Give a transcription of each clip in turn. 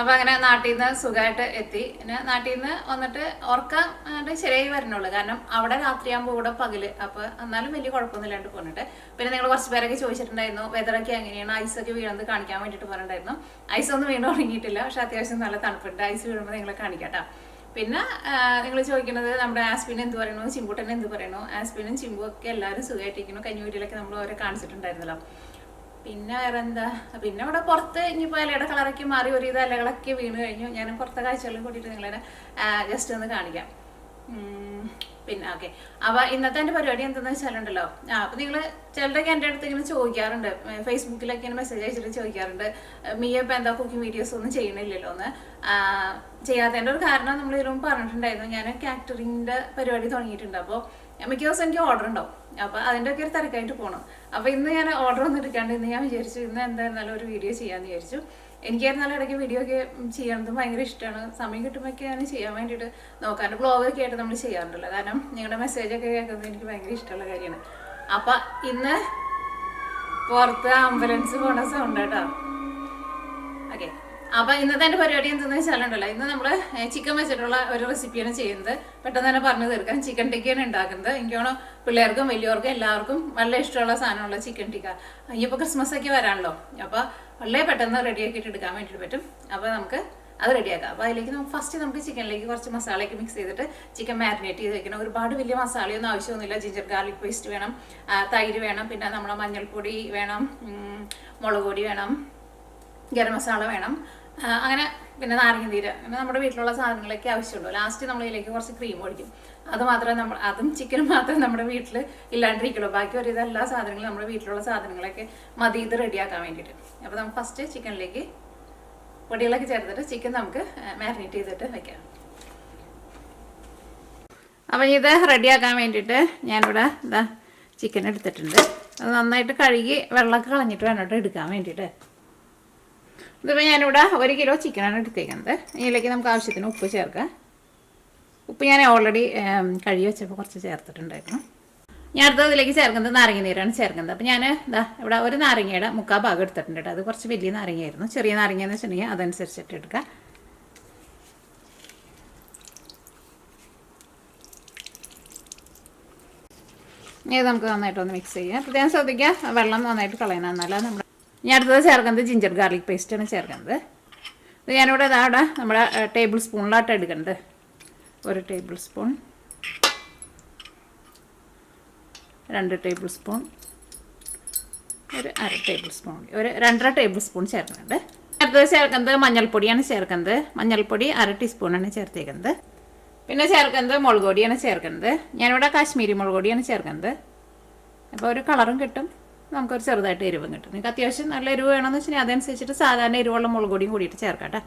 അപ്പൊ അങ്ങനെ നാട്ടിൽ നിന്ന് സുഖമായിട്ട് എത്തി. പിന്നെ നാട്ടിൽ നിന്ന് വന്നിട്ട് ഉറക്കം ശരിയായി വരണുള്ളൂ. കാരണം അവിടെ രാത്രിയാകുമ്പോൾ ഇവിടെ പകൽ. അപ്പൊ എന്നാലും വലിയ കുഴപ്പമൊന്നുമില്ലാണ്ട് പോന്നിട്ട്. പിന്നെ നിങ്ങൾ കുറച്ച് പേരൊക്കെ ചോദിച്ചിട്ടുണ്ടായിരുന്നു വെതറൊക്കെ എങ്ങനെയാണ്? ഐസ് ഒക്കെ വീഴുന്നത് കാണിക്കാൻ വേണ്ടിയിട്ട് പറഞ്ഞിട്ടുണ്ടായിരുന്നു ഐസ് ഒന്നും വീണ് തുടങ്ങിയിട്ടില്ല പക്ഷെ അത്യാവശ്യം നല്ല തണുപ്പുണ്ട്. ഐസ് വീഴുമ്പോൾ നിങ്ങളെ കാണിക്കാട്ടോ. പിന്നെ നിങ്ങൾ ചോദിക്കുന്നത് നമ്മുടെ ആസ്പിൻ എന്ത് പറയണു ചിമ്പൂട്ടൻ എന്ത് പറയണു ആസ്പിനും ചിമ്പും ഒക്കെ എല്ലാവരും സുഖമായിട്ടിരിക്കുന്നു കഞ്ഞൂരിലൊക്കെ നമ്മൾ അവരെ കാണിച്ചിട്ടുണ്ടായിരുന്നല്ലോ. പിന്നെ വേറെ എന്താ പിന്നെ ഇവിടെ പുറത്ത് ഇനിയിപ്പോൾ ഇലയുടെ കളറൊക്കെ മാറി ഒരു ഇത് ഇലകളൊക്കെ വീണ് കഴിഞ്ഞു. ഞാൻ പുറത്തെ കാഴ്ചകളും കൂട്ടിയിട്ട് നിങ്ങളെ ജസ്റ്റ് ഒന്ന് കാണിക്കാം. പിന്നെ ഓക്കെ അപ്പൊ ഇന്നത്തെ എന്റെ പരിപാടി എന്തെന്ന് വെച്ചാലുണ്ടല്ലോ ആ അപ്പൊ നിങ്ങൾ ചിലരൊക്കെ എന്റെ അടുത്ത് ഇങ്ങനെ ചോദിക്കാറുണ്ട്. ഫേസ്ബുക്കിലൊക്കെ ഇങ്ങനെ മെസ്സേജ് അയച്ചിട്ട് ചോദിക്കാറുണ്ട്. മീ ഇപ്പൊ എന്താ കുക്കിംഗ് വീഡിയോസ് ഒന്നും ചെയ്യണില്ലല്ലോ എന്ന്. ചെയ്യാത്തതിന്റെ ഒരു കാരണം നമ്മൾ ഇതിലും പറഞ്ഞിട്ടുണ്ടായിരുന്നു. ഞാൻ കാറ്ററിങ്ങിന്റെ പരിപാടി തുടങ്ങിയിട്ടുണ്ട്. അപ്പോൾ മിക്ക ദിവസം എനിക്ക് ഓർഡർ ഉണ്ടാവും. അപ്പൊ അതിന്റെ ഒക്കെ ഒരു തിരക്കായിട്ട് പോകണം അപ്പൊ ഇന്ന് ഞാൻ ഓർഡർ ഒന്നും എടുക്കാണ്ട് ഇന്ന് ഞാൻ വിചാരിച്ചു ഇന്ന് എന്തായിരുന്നാലും ഒരു വീഡിയോ ചെയ്യാന്ന് വിചാരിച്ചു. എനിക്കായിരുന്നാലും ഇടയ്ക്ക് വീഡിയോ ഒക്കെ ചെയ്യണത് ഭയങ്കര ഇഷ്ടമാണ് സമയം കിട്ടുമ്പോഴൊക്കെ ഞാൻ ചെയ്യാൻ വേണ്ടിയിട്ട് നോക്കാൻ ബ്ലോഗ് ഒക്കെ ആയിട്ട് നമ്മൾ ചെയ്യാറുണ്ടല്ലോ. കാരണം നിങ്ങളുടെ മെസ്സേജ് ഒക്കെ കേൾക്കുന്നത് എനിക്ക് ഭയങ്കര ഇഷ്ടമുള്ള കാര്യമാണ്. അപ്പൊ ഇന്ന് പുറത്ത് ആംബുലൻസ് പോണ സൗണ്ട് കേട്ടോ ഓക്കെ അപ്പൊ ഇന്നത്തെ എന്റെ പരിപാടി എന്തെന്ന് വെച്ചാലുണ്ടല്ലോ ഇന്ന് നമ്മൾ ചിക്കൻ വെച്ചിട്ടുള്ള ഒരു റെസിപ്പിയാണ് ചെയ്യുന്നത്. പെട്ടെന്ന് തന്നെ പറഞ്ഞു തീർക്കാം. ചിക്കൻ ടിക്കയാണ് ഉണ്ടാക്കുന്നത്. എനിക്കാണോ പിള്ളേർക്കും വലിയവർക്കും എല്ലാവർക്കും വളരെ ഇഷ്ടമുള്ള സാധനമുള്ള ചിക്കൻ ടിക്ക ഇപ്പൊ ക്രിസ്മസ് ഒക്കെ വരാണല്ലോ. അപ്പൊ വളരെ പെട്ടെന്ന് റെഡി ആക്കിയിട്ട് എടുക്കാൻ വേണ്ടിയിട്ട് പറ്റും. അപ്പൊ നമുക്ക് അത് റെഡിയാക്കാം അപ്പോൾ അതിലേക്ക് നമുക്ക് ഫസ്റ്റ് നമുക്ക് ചിക്കനിലേക്ക് കുറച്ച് മസാലയൊക്കെ മിക്സ് ചെയ്തിട്ട് ചിക്കൻ മാരിനേറ്റ് ചെയ്ത് വെക്കണം. ഒരുപാട് വലിയ മസാലയൊന്നും ആവശ്യമൊന്നുമില്ല. ജിഞ്ചർ ഗാർലിക് പേസ്റ്റ് വേണം. തൈര് വേണം. പിന്നെ നമ്മളെ മഞ്ഞൾപ്പൊടി വേണം. മുളക് പൊടി വേണം. ഗരം മസാല വേണം. അങ്ങനെ പിന്നെ നാരങ്ങ നീര് അങ്ങനെ നമ്മുടെ വീട്ടിലുള്ള സാധനങ്ങളൊക്കെ ആവശ്യമുള്ളൂ. ലാസ്റ്റ് നമ്മൾ ഇതിലേക്ക് കുറച്ച് ക്രീം ഒഴിക്കും. അത് മാത്രമേ നമ്മൾ അതും ചിക്കനും മാത്രമേ നമ്മുടെ വീട്ടിൽ ഇല്ലാണ്ടിരിക്കുള്ളൂ. ബാക്കി ഒരു എല്ലാ സാധനങ്ങളും നമ്മുടെ വീട്ടിലുള്ള സാധനങ്ങളൊക്കെ മതി ഇത് റെഡിയാക്കാൻ വേണ്ടിയിട്ട്. അപ്പോൾ നമുക്ക് ഫസ്റ്റ് ചിക്കനിലേക്ക് പൊടികളൊക്കെ ചേർത്തിട്ട് ചിക്കൻ നമുക്ക് മാരിനേറ്റ് ചെയ്തിട്ട് വെക്കാം. അപ്പം ഇത് റെഡിയാക്കാൻ വേണ്ടിയിട്ട് ഞാനിവിടെ ഇതാ ചിക്കൻ എടുത്തിട്ടുണ്ട്. അത് നന്നായിട്ട് കഴുകി വെള്ളമൊക്കെ കളഞ്ഞിട്ട് വേണം എടുക്കാൻ വേണ്ടിയിട്ട്. ഇതിപ്പോൾ ഞാനിവിടെ ഒരു കിലോ ചിക്കനാണ് എടുത്തേക്കുന്നത്. ഇതിലേക്ക് നമുക്ക് ആവശ്യത്തിന് ഉപ്പ് ചേർക്കാം. ഉപ്പ് ഞാൻ ഓൾറെഡി കഴുകി വെച്ചപ്പോൾ കുറച്ച് ചേർത്തിട്ടുണ്ടായിരുന്നു. ഞാൻ അടുത്തത് ഇതിലേക്ക് ചേർക്കുന്നത് നാരങ്ങ നീരാണ് ചേർക്കുന്നത്. അപ്പോൾ ഞാൻ ഇതാ ഇവിടെ ഒരു നാരങ്ങയുടെ മുക്കാൽ ഭാഗം എടുത്തിട്ടുണ്ട് കേട്ടോ. അത് കുറച്ച് വലിയ നാരങ്ങയായിരുന്നു. ചെറിയ നാരങ്ങ എന്ന് വെച്ചിട്ടുണ്ടെങ്കിൽ അതനുസരിച്ചിട്ട് എടുക്കുക ഇത് നമുക്ക് നന്നായിട്ടൊന്ന് മിക്സ് ചെയ്യാം. പ്രത്യേകം ശ്രദ്ധിക്കുക വെള്ളം നന്നായിട്ട് കളയണം എന്നാലും നമ്മുടെ ഞാൻ അടുത്തത് ചേർക്കുന്നത് ജിഞ്ചർ ഗാർലിക് പേസ്റ്റാണ് ചേർക്കുന്നത്. ഇത് ഞാനിവിടെ ഇതാ അവിടെ നമ്മുടെ ടേബിൾ സ്പൂണിലാട്ട് എടുക്കേണ്ടത്. ഒരു ടേബിൾ സ്പൂൺ രണ്ട് ടേബിൾ സ്പൂൺ ഒരു അര ടേബിൾ സ്പൂൺ ഒരു രണ്ടര ടേബിൾ സ്പൂൺ ചേർക്കുന്നുണ്ട്. അടുത്തത് ചേർക്കുന്നത് മഞ്ഞൾപ്പൊടിയാണ് ചേർക്കുന്നത്. മഞ്ഞൾപ്പൊടി അര ടീസ്പൂണാണ് ചേർത്തേക്കുന്നത്. പിന്നെ ചേർക്കുന്നത് മുളക് പൊടിയാണ് ചേർക്കുന്നത്. ഞാനിവിടെ കാശ്മീരി മുളക് പൊടിയാണ് ചേർക്കുന്നത്. അപ്പോൾ ഒരു കളറും കിട്ടും. നമുക്കൊരു ചെറുതായിട്ട് എരിവും കിട്ടും. നിങ്ങൾക്ക് അത്യാവശ്യം നല്ല എരിവ് വേണമെന്ന് വെച്ചിട്ടുണ്ടെങ്കിൽ അതനുസരിച്ചിട്ട് സാധാരണ എരിവുള്ള മുളക് പൊടിയും കൂടിയിട്ട് ചേർക്കട്ടെ.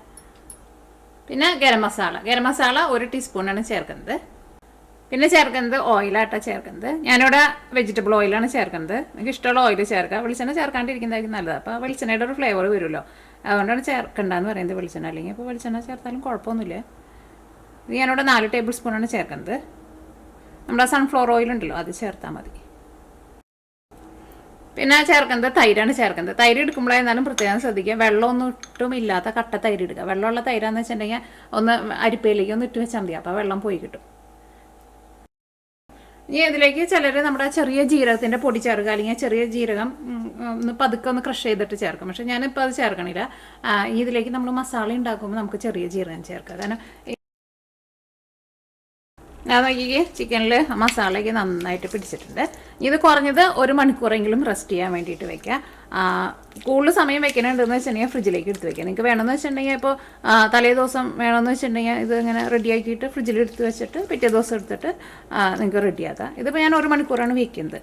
പിന്നെ ഗരം മസാല. ഗരം മസാല ഒരു ടീസ്പൂണാണ് ചേർക്കുന്നത്. പിന്നെ ചേർക്കുന്നത് ഓയിലാട്ടോ ചേർക്കുന്നത്. ഞാനിവിടെ വെജിറ്റബിൾ ഓയിലാണ് ചേർക്കുന്നത്. നിങ്ങൾക്ക് ഇഷ്ടമുള്ള ഓയിൽ ചേർക്കുക വെളിച്ചെണ്ണ ചേർക്കാണ്ടിരിക്കുന്നതായിരിക്കും നല്ലത്. അപ്പോൾ വെളിച്ചെണ്ണയുടെ ഒരു ഫ്ലേവർ വരുമല്ലോ. അതുകൊണ്ടാണ് ചേർക്കേണ്ടതെന്ന് പറയുന്നത് വെളിച്ചെണ്ണ. അല്ലെങ്കിൽ ഇപ്പോൾ വെളിച്ചെണ്ണ ചേർത്താലും കുഴപ്പമൊന്നുമില്ല. ഇത് ഞാനിവിടെ നാല് ടേബിൾ സ്പൂണാണ് ചേർക്കുന്നത്. നമ്മുടെ സൺഫ്ലവർ ഓയിൽ ഉണ്ടല്ലോ അത് ചേർത്താൽ മതി. പിന്നെ ചേർക്കുന്നത് തൈരാണ് ചേർക്കുന്നത്. തൈര് എടുക്കുമ്പോഴായിരുന്നാലും പ്രത്യേകം ശ്രദ്ധിക്കുക. വെള്ളമൊന്നും ഇട്ടും ഇല്ലാത്ത കട്ട തൈര് എടുക്കുക വെള്ളമുള്ള തൈരാന്ന് വെച്ചിട്ടുണ്ടെങ്കിൽ ഒന്ന് അരിപ്പയിലേക്ക് ഒന്ന് ഇട്ട് വെച്ചാൽ മതി. അപ്പോൾ വെള്ളം പോയി കിട്ടും. ഇനി ഇതിലേക്ക് ചിലർ നമ്മുടെ ചെറിയ ജീരകത്തിന്റെ പൊടി ചേർക്കുക. അല്ലെങ്കിൽ ചെറിയ ജീരകം ഒന്ന് പതുക്കെ ഒന്ന് ക്രഷ് ചെയ്തിട്ട് ചേർക്കും. പക്ഷെ ഞാനിപ്പോൾ അത് ചേർക്കണില്ല. ഇതിലേക്ക് നമ്മൾ മസാല ഉണ്ടാക്കുമ്പോൾ നമുക്ക് ചെറിയ ജീരകം ചേർക്കുക കാരണം ഞാൻ നോക്കിക്ക് ചിക്കനിൽ മസാലയ്ക്ക് നന്നായിട്ട് പിടിച്ചിട്ടുണ്ട്. ഇത് കുറഞ്ഞത് ഒരു മണിക്കൂറെങ്കിലും റെസ്റ്റ് ചെയ്യാൻ വേണ്ടിയിട്ട് വെക്കുക കൂടുതൽ സമയം വെക്കണുണ്ടെന്ന് വെച്ചിട്ടുണ്ടെങ്കിൽ ഫ്രിഡ്ജിലേക്ക് എടുത്ത് വെക്കുക നിങ്ങൾക്ക് വേണമെന്ന് വെച്ചിട്ടുണ്ടെങ്കിൽ ഇപ്പോൾ തലേ ദിവസം വേണമെന്ന് വെച്ചിട്ടുണ്ടെങ്കിൽ ഇത് ഇങ്ങനെ റെഡിയാക്കിയിട്ട് ഫ്രിഡ്ജിൽ എടുത്ത് വെച്ചിട്ട് പിറ്റേ ദിവസം എടുത്തിട്ട് നിങ്ങൾക്ക് റെഡിയാക്കാം ഇതിപ്പോൾ ഞാൻ ഒരു മണിക്കൂറാണ് വെക്കുന്നത്.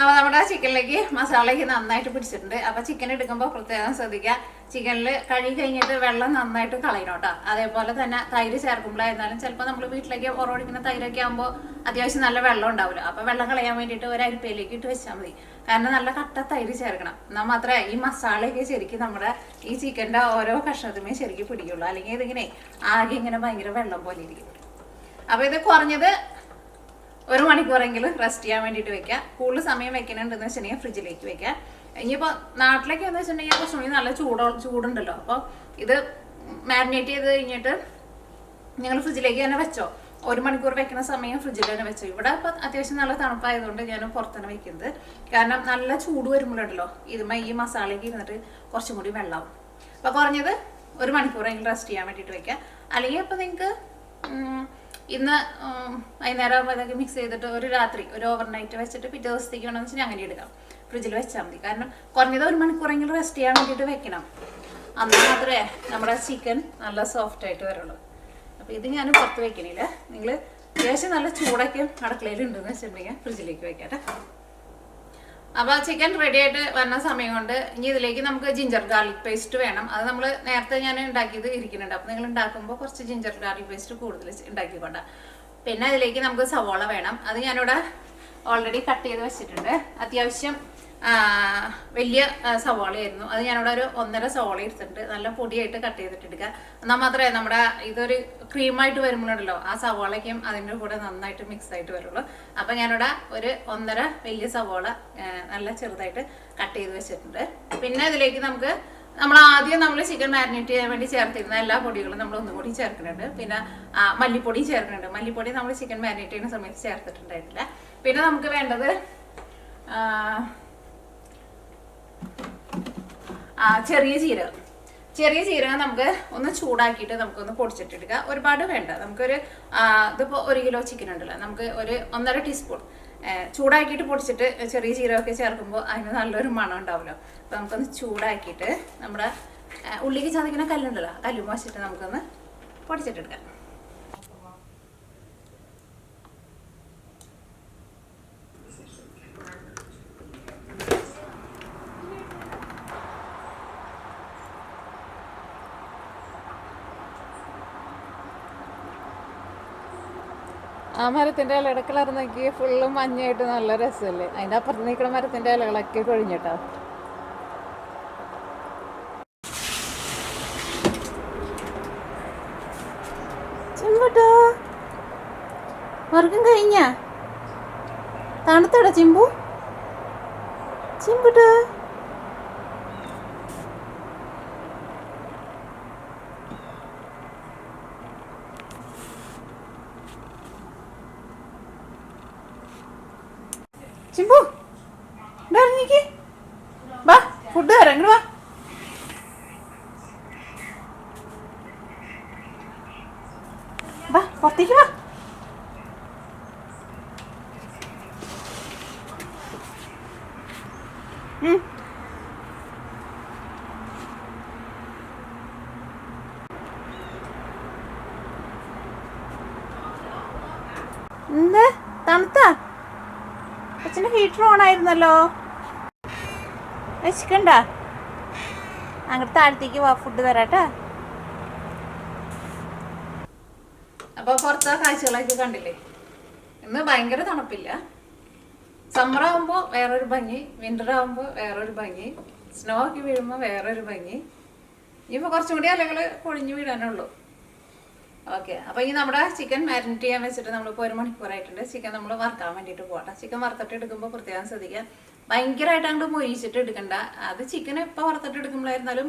അപ്പോൾ നമ്മുടെ ചിക്കനിലേക്ക് മസാലയ്ക്ക് നന്നായിട്ട് പിടിച്ചിട്ടുണ്ട്. അപ്പോൾ ചിക്കൻ എടുക്കുമ്പോൾ പ്രത്യേകം ശ്രദ്ധിക്കുക. ചിക്കനിൽ കഴുകി കഴിഞ്ഞിട്ട് വെള്ളം നന്നായിട്ട് കളയണം കേട്ടോ. അതേപോലെ തന്നെ തൈര് ചേർക്കുമ്പോഴായിരുന്നാലും ചിലപ്പോൾ നമ്മൾ വീട്ടിലേക്ക് ഉറവടിക്കുന്ന തൈരൊക്കെ ആകുമ്പോൾ അത്യാവശ്യം നല്ല വെള്ളം ഉണ്ടാവില്ല അപ്പോൾ വെള്ളം കളയാൻ വേണ്ടിയിട്ട് ഒരു അരിപ്പയിലേക്ക് ഇട്ട് വെച്ചാൽ മതി. കാരണം നല്ല കട്ട തൈര് ചേർക്കണം. എന്നാൽ മാത്രമേ ഈ മസാലയൊക്കെ ശരിക്കും നമ്മുടെ ഈ ചിക്കന്റെ ഓരോ കഷ്ണത്തിമേ ശരിക്കും പിടിക്കുള്ളൂ. അല്ലെങ്കിൽ ഇതിങ്ങനെ ആകെ ഇങ്ങനെ ഭയങ്കര വെള്ളം പോലെ ഇരിക്കും. അപ്പോൾ ഇത് കുറഞ്ഞത് ഒരു മണിക്കൂറെങ്കിലും റെസ്റ്റ് ചെയ്യാൻ വേണ്ടിയിട്ട് വെക്കുക. കൂടുതൽ സമയം വെക്കണുണ്ടെന്ന് വെച്ചിട്ടുണ്ടെങ്കിൽ ഫ്രിഡ്ജിലേക്ക് വെക്കുക. ഇനിയിപ്പോൾ നാട്ടിലേക്ക് എന്ന് വെച്ചിട്ടുണ്ടെങ്കിൽ കുറച്ചുകൂടി നല്ല ചൂടോ ചൂടുണ്ടല്ലോ. അപ്പോൾ ഇത് മാരിനേറ്റ് ചെയ്ത് കഴിഞ്ഞിട്ട് നിങ്ങൾ ഫ്രിഡ്ജിലേക്ക് തന്നെ വെച്ചോ. ഒരു മണിക്കൂർ വെക്കുന്ന സമയം ഫ്രിഡ്ജിൽ തന്നെ വെച്ചോ. ഇവിടെ ഇപ്പം അത്യാവശ്യം നല്ല തണുപ്പായതുകൊണ്ട് ഞാൻ പുറത്താണ് വെക്കുന്നത്. കാരണം നല്ല ചൂട് വരുമ്പോഴുണ്ടല്ലോ. ഇതുമ്മ ഈ മസാലയ്ക്ക് ഇരുന്നിട്ട് കുറച്ചും കൂടി വെള്ളമാവും അപ്പോൾ കുറഞ്ഞത് ഒരു മണിക്കൂറെങ്കിലും റെസ്റ്റ് ചെയ്യാൻ വേണ്ടിയിട്ട് വെക്കുക. അല്ലെങ്കിൽ ഇപ്പം നിങ്ങൾക്ക് ഇന്ന് വൈകുന്നേരം ആകുമ്പോഴത്തേക്ക് മിക്സ് ചെയ്തിട്ട് ഒരു രാത്രി ഒരു ഓവർനൈറ്റ് വെച്ചിട്ട് പിറ്റേ ദിവസത്തേക്ക് വേണമെന്ന് വെച്ചാൽ അങ്ങനെ എടുക്കാം. ഫ്രിഡ്ജിൽ വെച്ചാൽ മതി. കാരണം കുറഞ്ഞത് ഒരു മണിക്കൂറെങ്കിലും റെസ്റ്റ് ചെയ്യാൻ വേണ്ടിയിട്ട് വെക്കണം. അന്ന് മാത്രമേ നമ്മുടെ ചിക്കൻ നല്ല സോഫ്റ്റ് ആയിട്ട് വരുള്ളൂ. അപ്പോൾ ഇത് ഞാൻ പുറത്ത് വെക്കണില്ല. നിങ്ങൾ അത്യാവശ്യം നല്ല ചൂടൊക്കെ അടുക്കളയിൽ ഉണ്ടെന്ന് വെച്ചിട്ടുണ്ടെങ്കിൽ ഫ്രിഡ്ജിലേക്ക് വെക്കട്ടെ. അപ്പോൾ ചിക്കൻ റെഡി ആയിട്ട് വരുന്ന സമയം കൊണ്ട് ഇനി ഇതിലേക്ക് നമുക്ക് ജിഞ്ചർ ഗാർലിക് പേസ്റ്റ് വേണം. അത് നമ്മൾ നേരത്തെ ഞാൻ ഉണ്ടാക്കിയത് ഇരിക്കുന്നുണ്ട്. അപ്പോൾ നിങ്ങൾ ഉണ്ടാക്കുമ്പോൾ കുറച്ച് ജിഞ്ചർ ഗാർലിക് പേസ്റ്റ് കൂടുതൽ ഉണ്ടാക്കിക്കൊണ്ട. പിന്നെ അതിലേക്ക് നമുക്ക് സവോള വേണം. അത് ഞാനിവിടെ ഓൾറെഡി കട്ട് ചെയ്ത് വെച്ചിട്ടുണ്ട്. അത്യാവശ്യം വലിയ സവാളയായിരുന്നു. അത് ഞാനിവിടെ ഒരു ഒന്നര സവാള എടുത്തിട്ടുണ്ട്. നല്ല പൊടിയായിട്ട് കട്ട് ചെയ്തിട്ട് എടുക്കുക എന്നാൽ മാത്രമേ നമ്മുടെ ഇതൊരു ക്രീമായിട്ട് വരുമ്പോഴുണ്ടല്ലോ ആ സവാളയ്ക്കും അതിന്റെ കൂടെ നന്നായിട്ട് മിക്സ് ആയിട്ട് വരുള്ളൂ. അപ്പം ഞാനിവിടെ ഒരു ഒന്നര വലിയ സവാള നല്ല ചെറുതായിട്ട് കട്ട് ചെയ്ത് വെച്ചിട്ടുണ്ട്. പിന്നെ ഇതിലേക്ക് നമുക്ക് നമ്മൾ ആദ്യം നമ്മൾ ചിക്കൻ മാരിനേറ്റ് ചെയ്യാൻ വേണ്ടി ചേർത്തിരുന്ന എല്ലാ പൊടികളും നമ്മൾ ഒന്നുകൂടി ചേർക്കുന്നുണ്ട്. പിന്നെ മല്ലിപ്പൊടി ചേർക്കുന്നുണ്ട്. മല്ലിപ്പൊടി നമ്മൾ ചിക്കൻ മാരിനേറ്റ് ചെയ്യുന്ന സമയത്ത് ചേർത്തിട്ടുണ്ടായിരുന്നില്ല. പിന്നെ നമുക്ക് വേണ്ടത് ആ, ചെറിയ ജീരകം. ചെറിയ ജീരകം നമുക്ക് ഒന്ന് ചൂടാക്കിയിട്ട് നമുക്കൊന്ന് പൊടിച്ചിട്ടെടുക്കുക ഒരുപാട് വേണ്ട. നമുക്കൊരു ഇതിപ്പോൾ ഒരു കിലോ ചിക്കൻ ഉണ്ടല്ലോ. നമുക്ക് ഒരു ഒന്നര ടീസ്പൂൺ ചൂടാക്കിയിട്ട് പൊടിച്ചിട്ട് ചെറിയ ജീരകമൊക്കെ ചേർക്കുമ്പോൾ അതിന് നല്ലൊരു മണം ഉണ്ടാവുമല്ലോ. അപ്പോൾ നമുക്കൊന്ന് ചൂടാക്കിയിട്ട് നമ്മുടെ ഉള്ളിക്ക് ചതക്കുന്ന കല്ലുണ്ടല്ലോ കല്ലും കല്ല് വച്ചിട്ട് നമുക്കൊന്ന് പൊടിച്ചിട്ടെടുക്കാം ആ മരത്തിന്റെ ഇലയുടെ കളർ നോക്കി ഫുള്ള് മഞ്ഞായിട്ട് നല്ല രസമല്ലേ? അതിന്റെ അപ്പുറത്ത് നിൽക്കുന്ന മരത്തിന്റെ ഇലകളൊക്കെ കൊഴിഞ്ഞിട്ടോ? ചിമ്പുട്ടോ വർഗം കഴിഞ്ഞ? തണുത്തട ചിമ്പു. ചിമ്പുട്ടോ. ചിമ്പു എന്താ ഇറങ്ങിക്ക്? വാ ഫുഡ് തരാം ഇങ്ങോട്ട് വാ വാ പുറത്തേക്ക് വാ ഉം. എന്ത് തണുത്താ അച്ഛന്റെ ആയിരുന്നല്ലോ വെച്ചിക്കണ്ട. അങ്ങോട്ട് താഴത്തേക്ക് വാ ഫുഡ് തരാട്ടാ. അപ്പോൾ പുറത്തെ കാഴ്ചകളൊക്കെ കണ്ടില്ലേ? ഇന്ന് ഭയങ്കര തണുപ്പില്ല. സമ്മർ ആകുമ്പോൾ വേറൊരു ഭംഗി വിന്റർ ആകുമ്പോൾ വേറൊരു ഭംഗി സ്നോ ഒക്കെ വീഴുമ്പോൾ വേറൊരു ഭംഗി. ഇനിയിപ്പോൾ കുറച്ചും കൂടി അലകൾ പൊളിഞ്ഞു വീഴാനുള്ളൂ ഓക്കെ അപ്പോൾ ഇനി നമ്മുടെ ചിക്കൻ മാരിനേറ്റ് ചെയ്യാൻ വെച്ചിട്ട് നമ്മളിപ്പോൾ ഒരു മണിക്കൂറായിട്ടുണ്ട്. ചിക്കൻ നമ്മൾ വറുക്കാൻ വേണ്ടിയിട്ട് പോകട്ടെ ചിക്കൻ വറുത്തിട്ട് എടുക്കുമ്പോൾ പ്രത്യേകം ശ്രദ്ധിക്കുക ഭയങ്കരമായിട്ട് അങ്ങോട്ട് മൊരിച്ചിട്ട് എടുക്കണ്ട. അത് ചിക്കൻ എപ്പോൾ വറുത്തിട്ട് എടുക്കുമ്പോഴായിരുന്നാലും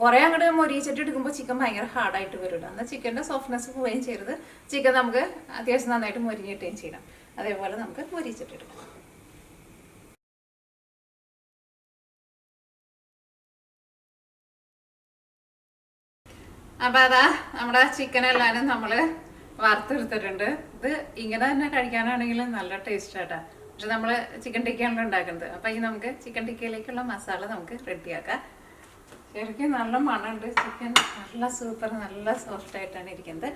കുറേ അങ്ങോട്ട് മൊരിച്ചിട്ട് എടുക്കുമ്പോൾ ചിക്കൻ ഭയങ്കര ഹാർഡായിട്ട് വരില്ല എന്നാൽ ചിക്കന്റെ സോഫ്റ്റ്നെസ് പോവുകയും ചെയ്യരുത്. ചിക്കൻ നമുക്ക് അത്യാവശ്യം നന്നായിട്ട് മൊരിഞ്ഞിട്ടുകയും ചെയ്യണം. അതേപോലെ നമുക്ക് മൊരിച്ചിട്ട് എടുക്കാം. അപ്പൊ അതാ നമ്മുടെ ചിക്കൻ എല്ലാരും നമ്മൾ വറുത്തെടുത്തിട്ടുണ്ട്. ഇത് ഇങ്ങനെ തന്നെ കഴിക്കാനാണെങ്കിൽ നല്ല ടേസ്റ്റ് ആട്ടാ. പക്ഷെ നമ്മൾ ചിക്കൻ ടിക്കയാണല്ലോ ഉണ്ടാക്കുന്നത്. അപ്പൊ ഈ നമുക്ക് ചിക്കൻ ടിക്കയിലേക്കുള്ള മസാല നമുക്ക് റെഡിയാക്കാം ശരിക്കും നല്ല മണമുണ്ട് ചിക്കൻ നല്ല സൂപ്പർ നല്ല സോഫ്റ്റ് ആയിട്ടാണ് ഇരിക്കുന്നത്.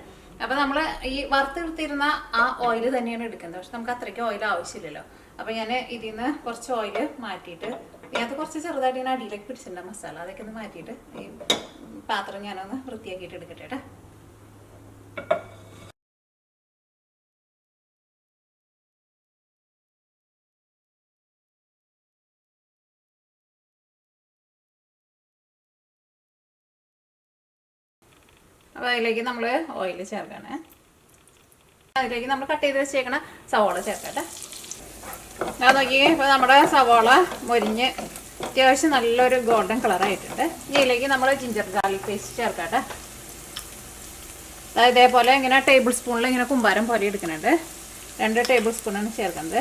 അപ്പൊ നമ്മൾ ഈ വറുത്തെടുത്തിരുന്ന ആ ഓയിൽ തന്നെയാണ് എടുക്കുന്നത്. പക്ഷെ നമുക്ക് അത്രയ്ക്ക് ഓയിൽ ആവശ്യമില്ലല്ലോ. അപ്പൊ ഞാൻ ഇതിൽ നിന്ന് കുറച്ച് ഓയിൽ മാറ്റിയിട്ട് ഇതിനകത്ത് കുറച്ച് ചെറുതായിട്ട് ഞാൻ അടിയിലേക്ക് പിടിച്ചിട്ടുണ്ട് മസാല. അതൊക്കെ ഒന്ന് മാറ്റിയിട്ട് ഈ പാത്രം ഞാനൊന്ന് വൃത്തിയാക്കിയിട്ട് എടുക്കട്ടെ കേട്ടോ അപ്പോൾ അതിലേക്ക് നമ്മൾ ഓയിൽ ചേർക്കണേ. അതിലേക്ക് നമ്മൾ കട്ട് ചെയ്ത് വെച്ചേക്കണ സവോള ചേർക്കട്ടെ. ഞാൻ നോക്കി ഇപ്പോൾ നമ്മുടെ സവോള മൊരിഞ്ഞ് അത്യാവശ്യം നല്ലൊരു ഗോൾഡൻ ഇനി ഇതിലേക്ക് നമ്മൾ ജിഞ്ചർ ഗാർലിക് പേസ്റ്റ് ചേർക്കട്ടെ. അതായത് ഇതേപോലെ ഇങ്ങനെ ടേബിൾ സ്പൂണിൽ ഇങ്ങനെ കുമ്പാരം പോലെ എടുക്കുന്നുണ്ട്. രണ്ട് ടേബിൾ സ്പൂണാണ് ചേർക്കുന്നത്.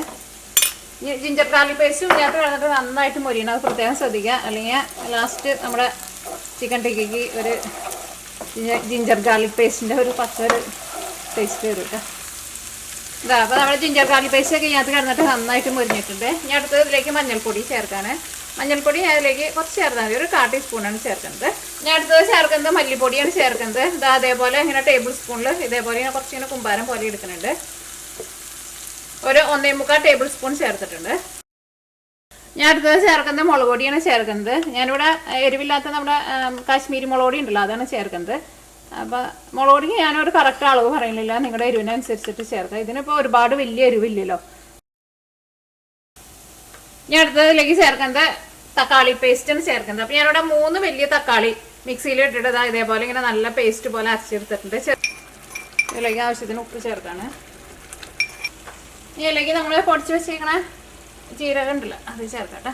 ജിഞ്ചർ ഗാർലിക് പേസ്റ്റും ഇതിനകത്ത് കളഞ്ഞിട്ട് നന്നായിട്ട് മൊരിയണം. അത് പ്രത്യേകം ശ്രദ്ധിക്കുക. അല്ലെങ്കിൽ ലാസ്റ്റ് നമ്മുടെ ചിക്കൻ ടിക്കയ്ക്ക് ഒരു ജിഞ്ചർ ഗാർലിക് പേസ്റ്റിന്റെ ഒരു പച്ചൊരു ടേസ്റ്റ് വരും കേട്ടോ ഇതാ അപ്പോൾ നമ്മുടെ ജിഞ്ചർ കാലി പേസ്റ്റ് ഒക്കെ ഇതിനകത്ത് കിടന്നിട്ട് നന്നായിട്ട് മുരിഞ്ഞിട്ടുണ്ട്. ഇനി അടുത്തത് ഇതിലേക്ക് മഞ്ഞൾപ്പൊടി ചേർക്കാണ്. മഞ്ഞൾപ്പൊടി ഞാൻ അതിലേക്ക് കുറച്ച് ചേർത്താൽ മതി. ഒരു കാ ടീസ്പൂണാണ് ചേർക്കുന്നത്. ഇനി അടുത്തത് ചേർക്കുന്നത് മല്ലിപ്പൊടിയാണ് ചേർക്കുന്നത്. ഇതാ അതേപോലെ ഇങ്ങനെ ടേബിൾ സ്പൂണിൽ ഇതേപോലെ ഇങ്ങനെ കുറച്ച് ഇങ്ങനെ കുമ്പാരം പോലെ എടുക്കുന്നുണ്ട്. ഒരു ഒന്നേ മുക്കാൽ ടേബിൾ സ്പൂൺ ചേർത്തിട്ടുണ്ട്. ഞാൻ അടുത്തത് ചേർക്കുന്നത് മുളക് പൊടിയാണ് ചേർക്കുന്നത്. ഞാനിവിടെ എരിവില്ലാത്ത നമ്മുടെ കാശ്മീരി മുളക് പൊടി ഉണ്ടല്ലോ അതാണ് ചേർക്കുന്നത്. അപ്പോൾ മുളക് പൊടിക്ക് ഞാനൊരു കറക്റ്റ് അളവ് പറയുന്നില്ല. നിങ്ങളുടെ എരിവിനനുസരിച്ചിട്ട് ചേർക്കാം. ഇതിനിപ്പോൾ ഒരുപാട് വലിയ എരിവില്ലല്ലോ. ഞാൻ അടുത്തതിലേക്ക് ചേർക്കുന്നത് തക്കാളി പേസ്റ്റാണ് ചേർക്കുന്നത്. അപ്പോൾ ഞാനിവിടെ മൂന്ന് വലിയ തക്കാളി മിക്സിയിൽ ഇട്ടിട്ട് ഇതേപോലെ ഇങ്ങനെ നല്ല പേസ്റ്റ് പോലെ അരച്ചെടുത്തിട്ടുണ്ട്. ഇതിലേക്ക് ആവശ്യത്തിന് ഉപ്പ് ചേർക്കാണ്. ഇതിലേക്ക് നമ്മൾ പൊടിച്ച് വെച്ചേക്കണ ജീരകം ഉണ്ടല്ലോ അത് ചേർക്കട്ടെ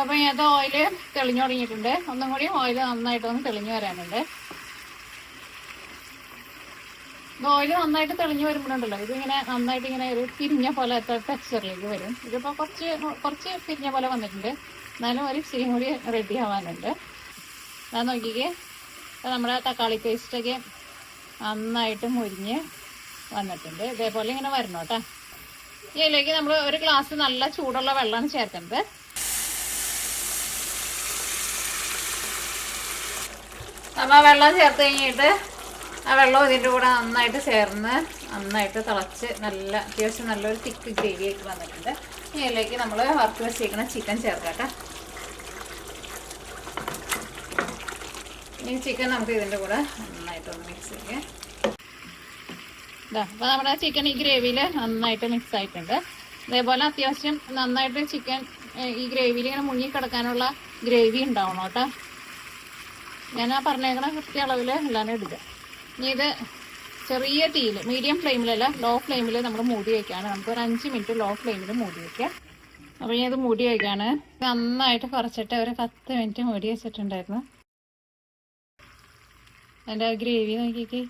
അപ്പോൾ ഇതിനകത്ത് ഓയിൽ തെളിഞ്ഞു തുടങ്ങിയിട്ടുണ്ട്. ഒന്നും കൂടി ഓയിൽ നന്നായിട്ടൊന്ന് തെളിഞ്ഞു വരാനുണ്ട്. ഓയിൽ നന്നായിട്ട് തെളിഞ്ഞു വരുമ്പോഴുണ്ടല്ലോ. ഇതിങ്ങനെ നന്നായിട്ട് ഇങ്ങനെ ഒരു തിരിഞ്ഞ പോലെ ടെക്സ്ചറിലേക്ക് വരും. ഇതിപ്പോൾ കുറച്ച് കുറച്ച് തിരിഞ്ഞ പോലെ വന്നിട്ടുണ്ട്. എന്നാലും ഒരു ഇച്ചിരി കൂടി റെഡി ആവാനുണ്ട്. അത് നോക്കിക്കേ. നമ്മുടെ തക്കാളി പേസ്റ്റൊക്കെ നന്നായിട്ട് മുരിഞ്ഞ് വന്നിട്ടുണ്ട്. ഇതേപോലെ ഇങ്ങനെ വരണം കേട്ടോ. ഇതിലേക്ക് നമ്മൾ ഒരു ഗ്ലാസ് നല്ല ചൂടുള്ള വെള്ളമാണ് ചേർക്കുന്നത്. നമ്മൾ വെള്ളം ചേർത്ത് കഴിഞ്ഞിട്ട് ആ വെള്ളം ഇതിന്റെ കൂടെ നന്നായിട്ട് ചേർന്ന് നന്നായിട്ട് തിളച്ച് നല്ല അത്യാവശ്യം നല്ലൊരു തിക്ക് ഗ്രേവി ആയിട്ട് വന്നിട്ടുണ്ട്. ഇനി ഇതിലേക്ക് നമ്മൾ വറുത്ത് വെച്ചിരിക്കുന്ന ചിക്കൻ ചേർക്കട്ടെ. ഇനി ചിക്കൻ നമുക്ക് ഇതിന്റെ കൂടെ നന്നായിട്ടൊന്ന് മിക്സ് ചെയ്യാം. അപ്പോൾ നമ്മുടെ ചിക്കൻ ഈ ഗ്രേവിയിൽ നന്നായിട്ട് മിക്സ് ആയിട്ടുണ്ട്. അതേപോലെ അത്യാവശ്യം നന്നായിട്ട് ചിക്കൻ ഈ ഗ്രേവിയിൽ ഇങ്ങനെ മുങ്ങി കിടക്കാനുള്ള ഗ്രേവി ഉണ്ടാവണം കേട്ടോ ഞാൻ ആ പറഞ്ഞേക്കണ കൃത്യ അളവിൽ എല്ലാം ഇടുക. ഇനി ഇത് ചെറിയ തീയിൽ മീഡിയം ഫ്ലെയിമിലല്ല ലോ ഫ്ലെയിമിൽ നമ്മൾ മൂടി വയ്ക്കുകയാണ് നമുക്ക് ഒരു അഞ്ച് മിനിറ്റ് ലോ ഫ്ലെയിമിൽ മൂടി വയ്ക്കാം അപ്പോൾ ഞാൻ ഇത് മൂടി വയ്ക്കുകയാണ് നന്നായിട്ട് കുറച്ചിട്ട് ഒരു പത്ത് മിനിറ്റ് മൂടി വെച്ചിട്ടുണ്ടായിരുന്നു. അതിന്റെ ആ ഗ്രേവി നോക്കിക്കേ.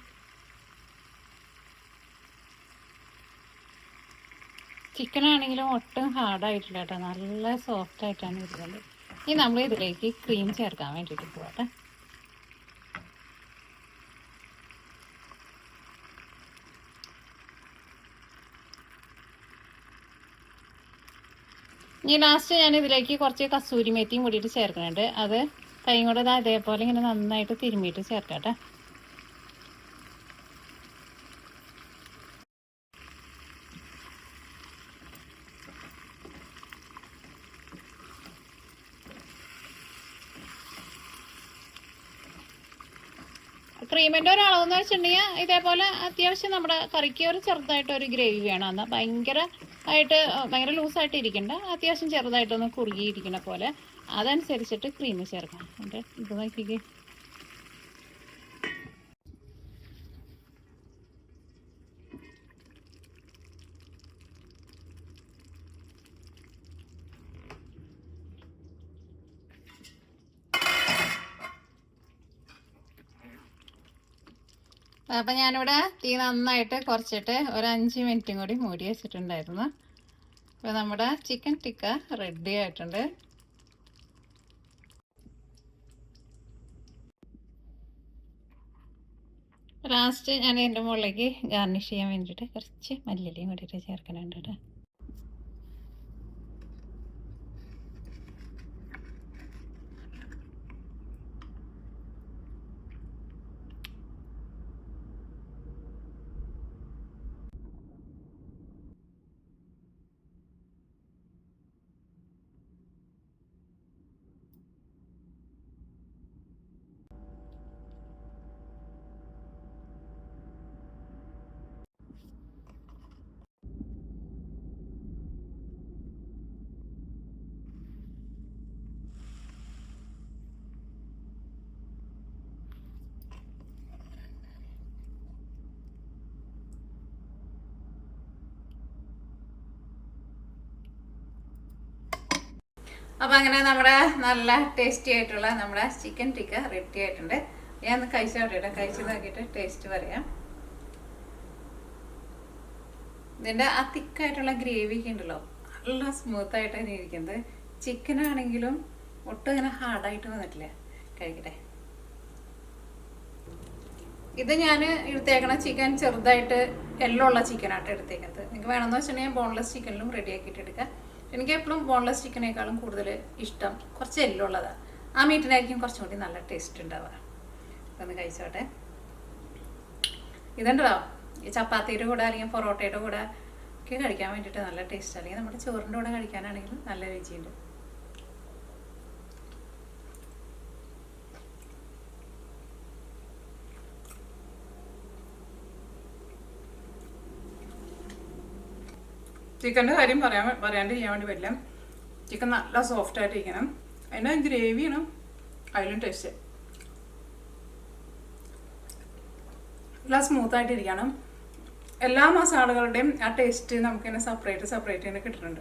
ചിക്കൻ ആണെങ്കിലും ഒട്ടും ഹാർഡായിട്ടില്ല കേട്ടോ. നല്ല സോഫ്റ്റ് ആയിട്ടാണ് ഇരിക്കുന്നത് ഇനി നമ്മൾ ഇതിലേക്ക് ക്രീം ചേർക്കാൻ വേണ്ടിയിട്ട് പോകട്ടെ ഇനി ലാസ്റ്റ് ഞാൻ ഇതിലേക്ക് കുറച്ച് കസൂരി മേത്തിയും കൂടിയിട്ട് ചേർക്കുന്നുണ്ട്. അത് കൈ കൂടെ അതേപോലെ ഇങ്ങനെ നന്നായിട്ട് തിരുമ്മിയിട്ട് ചേർക്കട്ടെ. ക്രീമിന്റെ ഒരു അളവെന്ന് വെച്ചിട്ടുണ്ടെങ്കിൽ ഇതേപോലെ അത്യാവശ്യം നമ്മുടെ കറിക്ക് ഒരു ചെറുതായിട്ട് ഒരു ഗ്രേവി വേണം. എന്നാൽ ഭയങ്കര ആയിട്ട് ഭയങ്കര ലൂസായിട്ട് ഇരിക്കണ്ട. അത്യാവശ്യം ചെറുതായിട്ടൊന്ന് കുറുകിയിരിക്കണ പോലെ. അതനുസരിച്ചിട്ട് ക്രീം ചേർക്കാം എന്നിട്ട് ഇത് നോക്കിക്കേ. അപ്പം ഞാനിവിടെ തീ നന്നായിട്ട് കുറച്ചിട്ട് ഒരു അഞ്ച് മിനിറ്റും കൂടി മൂടി വെച്ചിട്ടുണ്ടായിരുന്നു. അപ്പോൾ നമ്മുടെ ചിക്കൻ ടിക്ക റെഡി ആയിട്ടുണ്ട്. ലാസ്റ്റ് ഞാൻ എന്റെ മുകളിലേക്ക് ഗാർണിഷ് ചെയ്യാൻ വേണ്ടിയിട്ട് കുറച്ച് മല്ലിയിലയും കൂടിയിട്ട് ചേർക്കുന്നുണ്ട് കേട്ടോ. അപ്പം അങ്ങനെ നമ്മുടെ നല്ല ടേസ്റ്റി ആയിട്ടുള്ള നമ്മുടെ ചിക്കൻ ടിക്ക റെഡി ആയിട്ടുണ്ട്. ഞാൻ ഒന്ന് കഴിച്ചോട്ടെ കേട്ടോ കഴിച്ച് നോക്കിയിട്ട് ടേസ്റ്റ് പറയാം. ഇതിന്റെ ആ തിക്കായിട്ടുള്ള ഗ്രേവി ഒക്കെ ഉണ്ടല്ലോ നല്ല സ്മൂത്ത് ആയിട്ടാണ് ഇരിക്കുന്നത്. ചിക്കൻ ആണെങ്കിലും ഒട്ടും ഇങ്ങനെ ഹാർഡായിട്ട് വന്നിട്ടില്ല. കഴിക്കട്ടെ. ഇത് ഞാൻ എടുത്തേക്കണ ചിക്കൻ ചെറുതായിട്ട് എല്ലുള്ള ചിക്കനായിട്ട് എടുത്തേക്കുന്നത് നിങ്ങൾക്ക് വേണമെന്ന് വെച്ചിട്ടുണ്ടെങ്കിൽ ബോൺലെസ് ചിക്കനിലും റെഡി ആക്കിയിട്ട് എടുക്കാം. എനിക്ക് എപ്പോഴും ബോൺലെസ് ചിക്കനേക്കാളും കൂടുതൽ ഇഷ്ടം കുറച്ച് എല്ലുള്ളതാണ് ആ മീറ്റിനായിരിക്കും കുറച്ചും കൂടി നല്ല ടേസ്റ്റ് ഉണ്ടാവുക. ഒന്ന് കഴിച്ചോട്ടെ. ഇതുണ്ടോ? ഈ ചപ്പാത്തിയുടെ കൂടെ അല്ലെങ്കിൽ പൊറോട്ടയുടെ കൂടെ ഒക്കെ കഴിക്കാൻ വേണ്ടിയിട്ട് നല്ല ടേസ്റ്റ് അല്ലെങ്കിൽ നമ്മുടെ ചോറിന്റെ കൂടെ കഴിക്കാനാണെങ്കിലും നല്ല രുചിയുണ്ട്. ചിക്കന്റെ കാര്യം പറയാൻ പറയാണ്ട് ചെയ്യാൻ വേണ്ടി പറ്റില്ല. ചിക്കൻ നല്ല സോഫ്റ്റ് ആയിട്ട് ഇരിക്കണം. ഗ്രേവി ഗ്രേവിയാണ് അതിലും ടേസ്റ്റ് നല്ല സ്മൂത്ത് ആയിട്ട് ഇരിക്കണം. എല്ലാ മസാലകളുടെയും ആ ടേസ്റ്റ് നമുക്ക് തന്നെ സെപ്പറേറ്റ് സെപ്പറേറ്റ് തന്നെ കിട്ടുന്നുണ്ട്.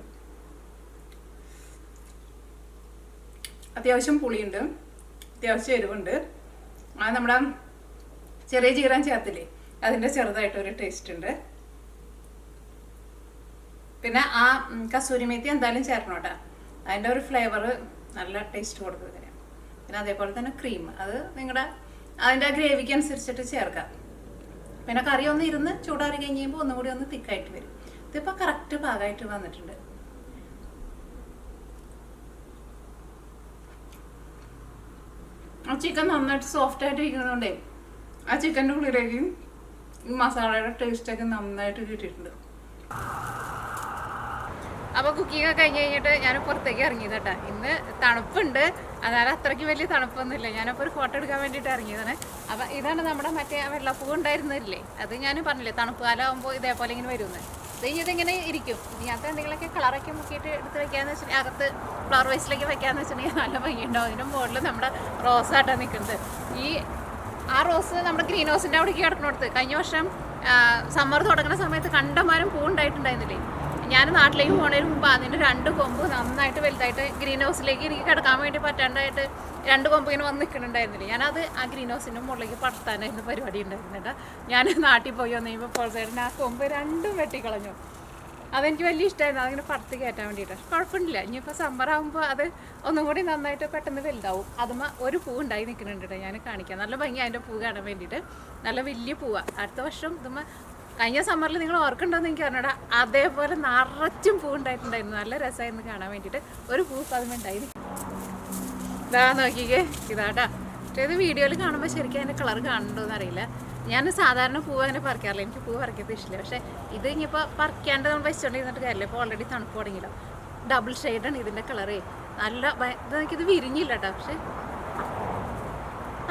അത്യാവശ്യം പുളിയുണ്ട്. അത്യാവശ്യം എരിവുണ്ട്. ആ നമ്മുടെ ചെറിയ ജീരകം ചേർത്തില്ലേ? അതിന്റെ ചെറുതായിട്ടൊരു ടേസ്റ്റ് ഉണ്ട്. പിന്നെ ആ കസൂരിമേത്തി കസൂരി മേത്തി എന്തായാലും ചേർക്കണം കേട്ടോ അതിന്റെ ഒരു ഫ്ലേവർ നല്ല ടേസ്റ്റ് കൊടുക്കും ഇതിന്. പിന്നെ അതേപോലെ തന്നെ ക്രീം അത് നിങ്ങളുടെ അതിന്റെ ഗ്രേവിക്ക് അനുസരിച്ചിട്ട് ചേർക്കാം. പിന്നെ കറി ഒന്ന് ഇരുന്ന് ചൂടാറി കഴിഞ്ഞ് കഴിയുമ്പോൾ ഒന്നും കൂടി ഒന്ന് തിക്കായിട്ട് വരും. ഇതിപ്പോൾ കറക്റ്റ് പാകമായിട്ട് വന്നിട്ടുണ്ട്. ആ ചിക്കൻ നന്നായിട്ട് സോഫ്റ്റ് ആയിട്ട് ഇരിക്കുന്നതുകൊണ്ടേ ആ ചിക്കന്റെ ഉള്ളിലേക്ക് ഈ മസാലയുടെ ടേസ്റ്റൊക്കെ നന്നായിട്ട് കിട്ടിയിട്ടുണ്ട്. അപ്പോൾ കുക്കിംഗ് ഒക്കെ കഴിഞ്ഞ് കഴിഞ്ഞിട്ട് ഞാൻ പുറത്തേക്ക് ഇറങ്ങിയത് കേട്ടോ. ഇന്ന് തണുപ്പുണ്ട്. അതായത് അത്രയ്ക്ക് വലിയ തണുപ്പൊന്നുമില്ല. ഞാനപ്പോൾ ഒരു ഫോട്ടോ എടുക്കാൻ വേണ്ടിയിട്ട് ഇറങ്ങിയതാണ്. അപ്പം ഇതാണ് നമ്മുടെ മറ്റേ വെള്ളപ്പൂ ഉണ്ടായിരുന്നില്ലേ? അത് ഞാൻ പറഞ്ഞില്ലേ തണുപ്പ് കാലം ആകുമ്പോൾ ഇതേപോലെ ഇങ്ങനെ വരുമെന്ന് ഇത് ഇതിങ്ങനെ ഇരിക്കും. ഇതിനകത്ത് എന്തെങ്കിലുമൊക്കെ കളറൊക്കെ മുക്കിയിട്ട് എടുത്ത് വെക്കാന്ന് വെച്ചിട്ടുണ്ടെങ്കിൽ അകത്ത് ഫ്ലവർ വേസ്റ്റിലേക്ക് വെക്കാന്ന് വെച്ചിട്ടുണ്ടെങ്കിൽ നല്ല ഭംഗിയുണ്ടാവും. അതിന്റെ മുകളിൽ നമ്മുടെ റോസായിട്ടാണ് നിൽക്കുന്നത്. ഈ ആ റോസ് നമ്മുടെ ഗ്രീൻ ഹൗസിന്റെ അവിടേക്ക് കിടക്കണോടത്ത് കഴിഞ്ഞ വർഷം സമ്മർ തുടങ്ങുന്ന സമയത്ത് കണ്ടമാരും പൂ ഉണ്ടായിട്ടുണ്ടായിരുന്നില്ലേ ഞാൻ നാട്ടിലേക്ക് പോകുന്നതിന് മുമ്പ് അതിന്റെ രണ്ട് കൊമ്പ് നന്നായിട്ട് വലുതായിട്ട് ഗ്രീൻ ഹൗസിലേക്ക് എനിക്ക് കിടക്കാൻ വേണ്ടി പറ്റാണ്ടായിട്ട് രണ്ട് കൊമ്പ് ഇങ്ങനെ വന്ന് നിൽക്കുന്നുണ്ടായിരുന്നില്ല ഞാനത് ആ ഗ്രീൻ ഹൗസിന്റെ മുകളിലേക്ക് പടത്താനായിരുന്നു പരിപാടി ഉണ്ടായിരുന്നില്ല ഞാൻ നാട്ടിൽ പോയി വന്നു കഴിയുമ്പോൾ പോൾസൈഡിന് ആ കൊമ്പ് രണ്ടും വെട്ടിക്കളഞ്ഞു. അതെനിക്ക് വലിയ ഇഷ്ടമായിരുന്നു അതിങ്ങനെ പടത്ത് കയറ്റാൻ വേണ്ടിയിട്ട്. കുഴപ്പമില്ല ഇനിയിപ്പോൾ സമ്മർ ആകുമ്പോൾ അത് ഒന്നും കൂടി നന്നായിട്ട് പെട്ടെന്ന് വലുതാവും. അതുമ ഒരു പൂ ഉണ്ടായി നിൽക്കുന്നുണ്ട് ഞാൻ കാണിക്കാം. നല്ല ഭംഗി. അതിന്റെ പൂ കാണാൻ വേണ്ടിയിട്ട്. നല്ല വലിയ പൂവാണ് അടുത്ത വർഷം ഇതുമ്മ കഴിഞ്ഞ സമ്മറിൽ നിങ്ങൾ ഓർക്കണ്ടോന്ന് എനിക്ക് പറഞ്ഞാ അതേപോലെ നിറച്ചും പൂ ഉണ്ടായിട്ടുണ്ടായിരുന്നു നല്ല രസമായിരുന്നു കാണാൻ വേണ്ടിട്ട് ഒരു പൂ അതുമ്മ ഇതാ നോക്കിക്കേ. ഇതാട്ടാ. പക്ഷേ ഇത് വീഡിയോയിൽ കാണുമ്പോൾ ശരിക്കും അതിന്റെ കളർ കാണുന്നുണ്ടോയെന്ന് അറിയില്ല. ഞാൻ സാധാരണ പൂവ് അങ്ങനെ പറിക്കാറില്ല. എനിക്ക് പൂവ് പറിക്കുന്നത് ഇഷ്ടമില്ല. പക്ഷേ ഇത് ഇനിയിപ്പോൾ പറിക്കാണ്ട് നമ്മൾ വെച്ചുകൊണ്ടിരുന്നിട്ട് കാര്യമില്ല. ഇപ്പോൾ ഓൾറെഡി തണുപ്പ് തുടങ്ങിയല്ലോ. ഡബിൾ ഷെയ്ഡാണ് ഇതിന്റെ കളറേ നല്ല ഇത് നോക്കിയത് വിരിഞ്ഞില്ല കേട്ടോ പക്ഷേ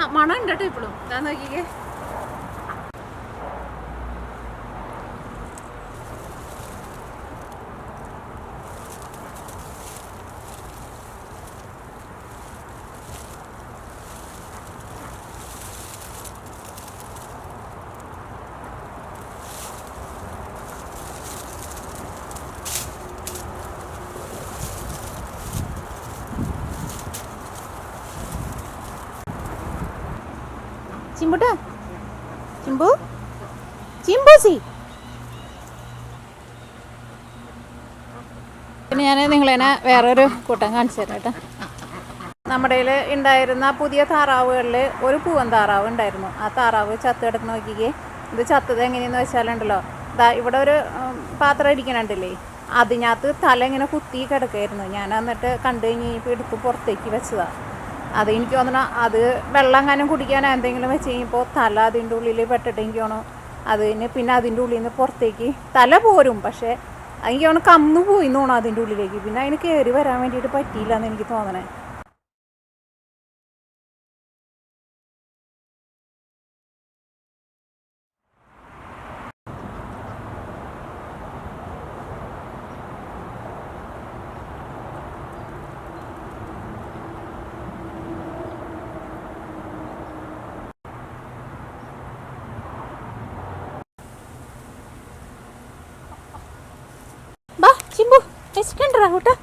ആ മണം ഉണ്ട് കേട്ടോ ഇപ്പോഴും ഇതാ നോക്കിക്കേ. ചിമ്പുട്ടാ? ചിമ്പു? ചിമ്പൂസി? പിന്നെ ഞാൻ നിങ്ങളെന്നെ വേറൊരു കൂട്ടം കാണിച്ചു തരാം കേട്ടോ. നമ്മുടെ ഉണ്ടായിരുന്ന പുതിയ താറാവുകളിൽ ഒരു പൂവൻ താറാവ് ഉണ്ടായിരുന്നു ആ താറാവ് ചത്ത് കിടന്ന് നോക്കിക്കേ. ഇത് ചത്തത് എങ്ങനെയെന്ന് വെച്ചാലുണ്ടല്ലോ. ദാ ഇവിടെ ഒരു പാത്രം ഇരിക്കണുണ്ടല്ലേ? അതിനകത്ത് തല ഇങ്ങനെ കുത്തി കിടക്കായിരുന്നു. ഞാൻ എന്നിട്ട് കണ്ടു കഴിഞ്ഞ് ഇപ്പം എടുത്ത് പുറത്തേക്ക് വെച്ചതാണ് അത് എനിക്ക് തോന്നണം അത് വെള്ളം അങ്ങനെ കുടിക്കാൻ എന്തെങ്കിലും വെച്ച് കഴിഞ്ഞപ്പോൾ തല അതിന്റെ ഉള്ളിൽ പെട്ടിട്ട് എനിക്ക് അത് പിന്നെ അതിന്റെ ഉള്ളിൽ നിന്ന് പുറത്തേക്ക് തല പോരും. പക്ഷേ എനിക്ക് തോന്നുന്നു കന്നു പോയി തോന്നുന്നു അതിന്റെ ഉള്ളിലേക്ക്. പിന്നെ അതിന് കയറി വരാൻ വേണ്ടിയിട്ട് പറ്റിയില്ല എന്ന് എനിക്ക് തോന്നണേ. kerahutah.